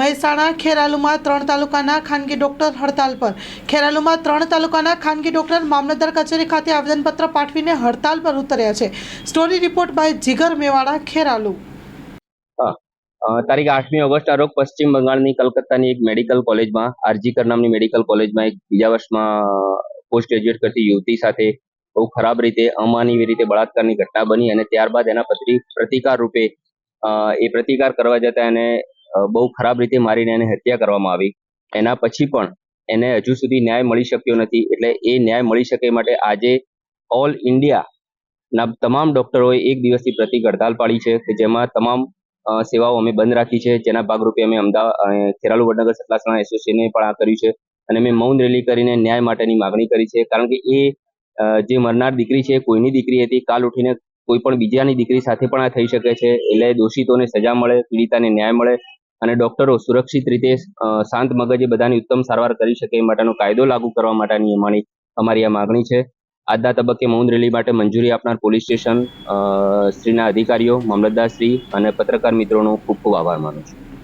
મહેસાણા ખેરાલુમાં ત્રણ તાલુકાના ખાનગી ડોક્ટર હડતાલ પર. ખેરાલુમાં ત્રણ તાલુકાના ખાનગી ડોક્ટર મામલતદાર કચેરી ખાતે આવેદનપત્ર પાઠવીને હડતાલ પર ઉતર્યા છે. Story report by Jigar Mewada, Kheralu. તારીખ આઠમી ઓગસ્ટના રોજ પશ્ચિમ બંગાળની કલકત્તાની એક મેડિકલ કોલેજમાં આરજીકર નામની મેડિકલ કોલેજમાં એક બીજા વર્ષમાં પોસ્ટ ગ્રેજ્યુએટ કરતી યુવતી સાથે બહુ ખરાબ રીતે અમાનવી રીતે બળાત્કારની ઘટના બની અને ત્યારબાદ એના પ્રતિ પ્રતિકાર રૂપે એ પ્રતિકાર કરવા જતા એને બહુ ખરાબ રીતે મારીને એને હત્યા કરવામાં આવી. એના પછી પણ એને હજુ સુધી ન્યાય મળી શક્યો નથી. એટલે એ ન્યાય મળી શકે માટે આજે ઓલ ઇન્ડિયાના તમામ ડોક્ટરોએ એક દિવસની પ્રતિક હડતાલ પાડી છે કે જેમાં તમામ સેવાઓ અમે બંધ રાખી છે. જેના ભાગરૂપે અમે અમદાવાદ ખેરાલુ વડનગર સતલાસણા એસોસિએશને પણ આ કર્યું છે. અને મેં મૌન રેલી કરીને ન્યાય માટેની માગણી કરી છે. કારણ કે એ જે મરનાર દીકરી છે, કોઈની દીકરી હતી, કાલ ઉઠીને કોઈ પણ બીજાની દીકરી સાથે પણ આ થઈ શકે છે. એટલે દોષિતોને સજા મળે, પીડિતાને ન્યાય મળે. અને ડોક્ટરો સુરક્ષિત રીતે શાંત મગજે બધાની ઉત્તમ સારવાર કરી શકે એ માટેનો કાયદો લાગુ કરવા માટેની અમારી અમારી આ માગણી છે. આજના તબક્કે મૌન રેલી માટે મંજૂરી આપનાર પોલીસ સ્ટેશન શ્રીના અધિકારીઓ મામલતદારશ્રી અને પત્રકાર મિત્રોનો ખૂબ ખૂબ આભાર માનું છું.